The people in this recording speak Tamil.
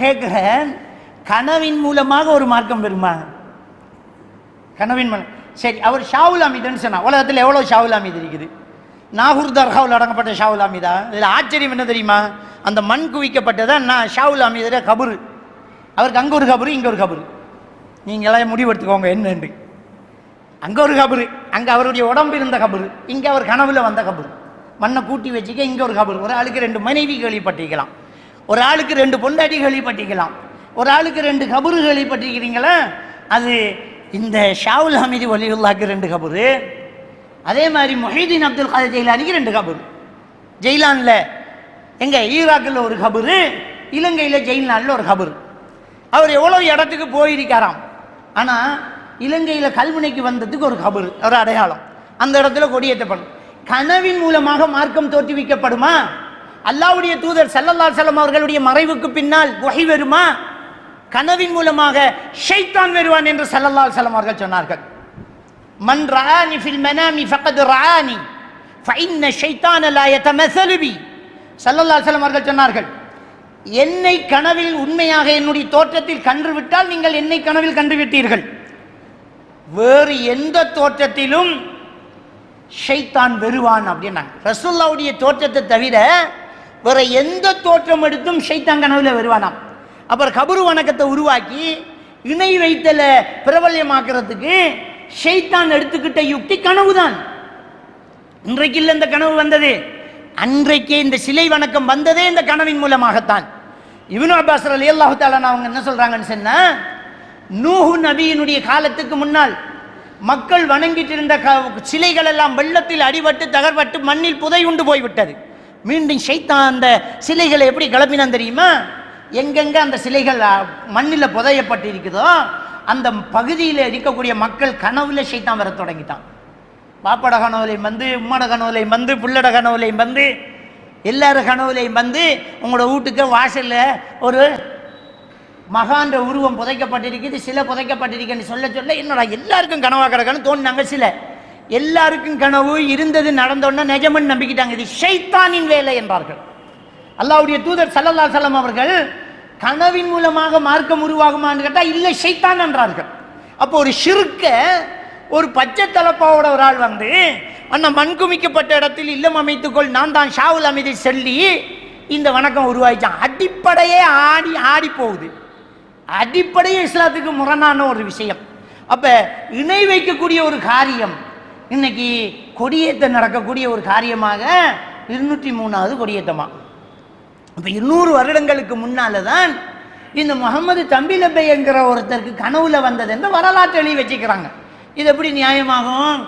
கேட்குறேன் கனவின் மூலமாக ஒரு மார்க்கம் பெறுமா கனவின் மூலம். சரி அவர் ஷாவுல் அமீதுன்னு சொன்னா உலகத்தில் எவ்வளோ ஷாவுல் அமீது இருக்குது? நாகூர் தர்காவில் அடங்கப்பட்ட ஷாவுல் அமீதா இதில் ஆச்சரியம் என்ன தெரியுமா? அந்த மண் குவிக்கப்பட்டதான் நான் ஷாவுல் அமீதுல கபரு. அவருக்கு அங்கே ஒரு கபரு இங்கே ஒரு கபரு. நீங்களாம் முடிவெடுத்துக்கோங்க என்னன்னு அங்கே ஒரு கபரு அங்கே அவருடைய உடம்பு இருந்த கபரு இங்கே அவர் கனவில் வந்த கபரு. மண்ணை கூட்டி வச்சுக்க இங்கே ஒரு கபரு. ஒரு ஆளுக்கு ரெண்டு மனைவி கேள்விப்பட்டிருக்கலாம். ஒரு ஆளுக்கு ரெண்டு பொண்டாட்டிகளை பட்டிக்கலாம் ஒரு ஆளுக்கு ரெண்டு கபறுகளை பட்டிக்கிறீங்களா அது இந்த ஷாவுல் ஹமீது வலியுல்லாக்கு ரெண்டு கபரு. அதே மாதிரி மொஹிதீன் அப்துல் காதர் ஜெயிலானிக்கு ரெண்டு கபரு. ஜெயிலானில் எங்கே ஈராக்கில் ஒரு கபரு இலங்கையில் ஜெயிலானில் ஒரு கபரு. அவர் எவ்வளோ இடத்துக்கு போயிருக்காராம். ஆனால் இலங்கையில் கல்முனைக்கு வந்ததுக்கு ஒரு கபரு ஒரு அடையாளம். அந்த இடத்துல கொடியேற்றப்படும். கனவின் மூலமாக மார்க்கம் தோற்றுவிக்கப்படுமா? அல்லாவுடைய தூதர் சல்லல்லா செல்லம் அவர்களுடைய மறைவுக்கு பின்னால் வகை வருமா? கனவின் மூலமாக ஷைத்தான் வருவான் என்று சல்லல்லா செல்லம் அவர்கள் சொன்னார்கள். மன் ரஆனி ஃபில் மனாமி ஃபக்கத் ரஆனி ஃபஇன்ன ஷைத்தான லா யதமஸலு பி. ஸல்லல்லாஹு அவர்கள் சொன்னார்கள் என்னை கனவில் உண்மையாக என்னுடைய தோற்றத்தில் கன்று விட்டால் நீங்கள் என்னை கனவில் கண்டு விட்டீர்கள். வேறு எந்த தோற்றத்திலும் ஷைத்தான் வருவான் அப்படின்னாங்க. ரசுல்லாவுடைய தோற்றத்தை தவிர வேற எந்த தோற்றம் எடுத்தும் ஷைத்தான் கனவுல வருவானாம். அப்புறம் கபரு வணக்கத்தை உருவாக்கி இணை வைத்தல பிரபல்யமாக்குறதுக்கு ஷைத்தான் எடுத்துக்கிட்ட யுக்தி கனவுதான். இன்றைக்கு இல்லை இந்த கனவு வந்தது. அன்றைக்கே இந்த சிலை வணக்கம் வந்ததே இந்த கனவின் மூலமாகத்தான். இவனு அப்பாஸ் அலி அல்லாஹு தாலான் அவங்க என்ன சொல்றாங்கன்னு சொன்னா நூஹு நபியினுடைய காலத்துக்கு முன்னால் மக்கள் வணங்கிட்டு இருந்த க- சிலைகள் எல்லாம் வெள்ளத்தில் அடிபட்டு தகர்பட்டு மண்ணில் புதை உண்டு போய்விட்டது. மீண்டும் ஷைத்தான் அந்த சிலைகளை எப்படி கிளப்பினான் தெரியுமா? எங்கெங்க அந்த சிலைகள் மண்ணில் புதையப்பட்டு இருக்குதோ அந்த பகுதியில் இருக்கக்கூடிய மக்கள் கனவுல ஷைத்தான் வர தொடங்கிட்டான். பாப்பட கனவுலையும் வந்து உம்மட கனவுலையும் வந்து புள்ளட கனவுலையும் வந்து எல்லார கனவுலையும் வந்து உங்களோட வீட்டுக்கு வாசலில் ஒரு மகான்ற உருவம் புதைக்கப்பட்டிருக்குது சில புதைக்கப்பட்டிருக்குன்னு சொல்ல சொல்ல என்னடா எல்லாருக்கும் கனவாக கிடக்கணும் தோணுனாங்க சில. எல்லாருக்கும் கனவு இருந்தது நடந்தோன்னா நிஜமன் நம்பிக்கிட்டாங்க. இது ஷைத்தானின் வேலை என்றார்கள் அல்லாவுடைய தூதர் சல்லல்லா சலம் அவர்கள் கனவின் மூலமாக மார்க்கம் உருவாகுமான்னு கேட்டால் இல்லை ஷைத்தான் என்றார்கள். அப்போ ஒரு சிறுக்க ஒரு பச்சை தலப்பாவோட ஒரு ஆள் வந்து அண்ணன் மண் குமிக்கப்பட்ட இடத்தில் இல்லம் அமைத்துக்கொள் நான் தான் ஷாவுல் அமைதி சொல்லி இந்த வணக்கம் உருவாயிச்சான். அடிப்படையே ஆடி ஆடி போகுது. அடிப்படையே இஸ்லாத்துக்கு முரணான ஒரு விஷயம். அப்ப இணை வைக்கக்கூடிய ஒரு காரியம் இன்னைக்கு கொடியேற்றம் நடக்கக்கூடிய ஒரு காரியமாக இருநூற்றி மூணாவது கொடியேற்றமா. இப்போ இருநூறு வருடங்களுக்கு முன்னால தான் இந்த முகமது தம்பிலப்பை என்கிற ஒருத்தருக்கு கனவுல வந்தது என்று வரலாற்று எழுதி வச்சுக்கிறாங்க. இது எப்படி நியாயமாகும்?